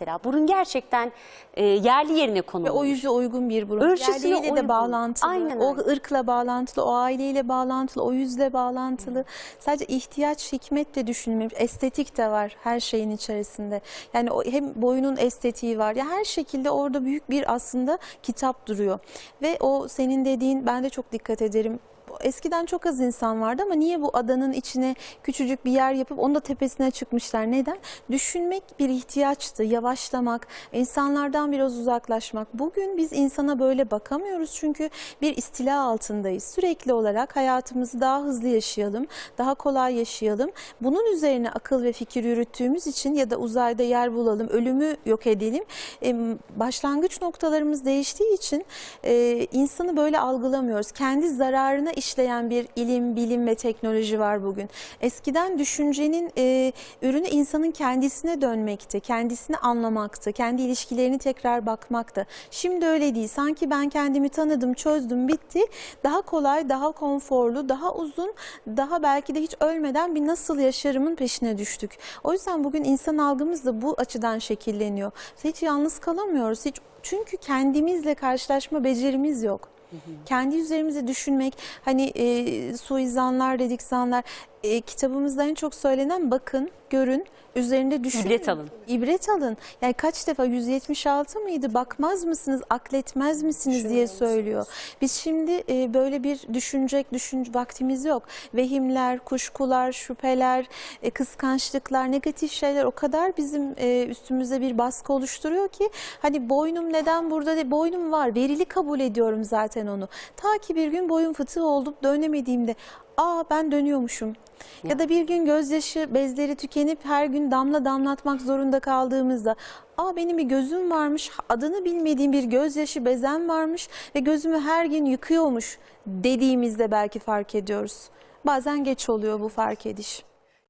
Mesela burun gerçekten e, yerli yerine Ve konulmuş. o yüze uygun bir burun. Ölçüsüne Yerliyle uygun. de bağlantılı. Aynen o öyle. ırkla bağlantılı, o aileyle bağlantılı, o yüzle bağlantılı. Sadece ihtiyaç, hikmetle düşünülmemiş. Estetik de var her şeyin içerisinde. Yani o hem boyunun estetiği var. Ya her şekilde orada büyük bir aslında kitap duruyor. Ve o senin dediğin ben de çok dikkat ederim. Eskiden çok az insan vardı ama niye bu adanın içine küçücük bir yer yapıp onun da tepesine çıkmışlar? Neden? Düşünmek bir ihtiyaçtı. Yavaşlamak, insanlardan biraz uzaklaşmak. Bugün biz insana böyle bakamıyoruz çünkü bir istila altındayız. Sürekli olarak hayatımızı daha hızlı yaşayalım, daha kolay yaşayalım. Bunun üzerine akıl ve fikir yürüttüğümüz için ya da uzayda yer bulalım, ölümü yok edelim. Başlangıç noktalarımız değiştiği için e, insanı böyle algılamıyoruz. Kendi zararına işleyen bir ilim, bilim ve teknoloji var bugün. Eskiden düşüncenin e, ürünü insanın kendisine dönmekti, kendisini anlamaktı, kendi ilişkilerini tekrar bakmaktı. Şimdi öyle değil. Sanki ben kendimi tanıdım, çözdüm, bitti. Daha kolay, daha konforlu, daha uzun, daha belki de hiç ölmeden bir nasıl yaşarımın peşine düştük. O yüzden bugün insan algımız da bu açıdan şekilleniyor. Hiç yalnız kalamıyoruz. Hiç çünkü kendimizle karşılaşma becerimiz yok. Kendi üzerimize düşünmek, hani e, suizanlar, rediksanlar, e, kitabımızda en çok söylenen bakın, görün, üzerinde düşünün. İbret alın. İbret alın. Yani kaç defa 176 mıydı? Bakmaz mısınız, akletmez misiniz diye söylüyor. Biz şimdi e, böyle bir düşünecek düşün vaktimiz yok. Vehimler, kuşkular, şüpheler, e, kıskançlıklar, negatif şeyler o kadar bizim e, üstümüze bir baskı oluşturuyor ki hani boynum neden burada de boynum var. Verili kabul ediyorum zaten onu. Ta ki bir gün boyun fıtığı olup dönemediğimde aa ben dönüyormuşum. Ya. Da bir gün gözyaşı bezleri tükenip her gün damla damlatmak zorunda kaldığımızda aa benim bir gözüm varmış adını bilmediğim bir gözyaşı bezem varmış ve gözümü her gün yıkıyormuş dediğimizde belki fark ediyoruz. Bazen geç oluyor bu fark ediş.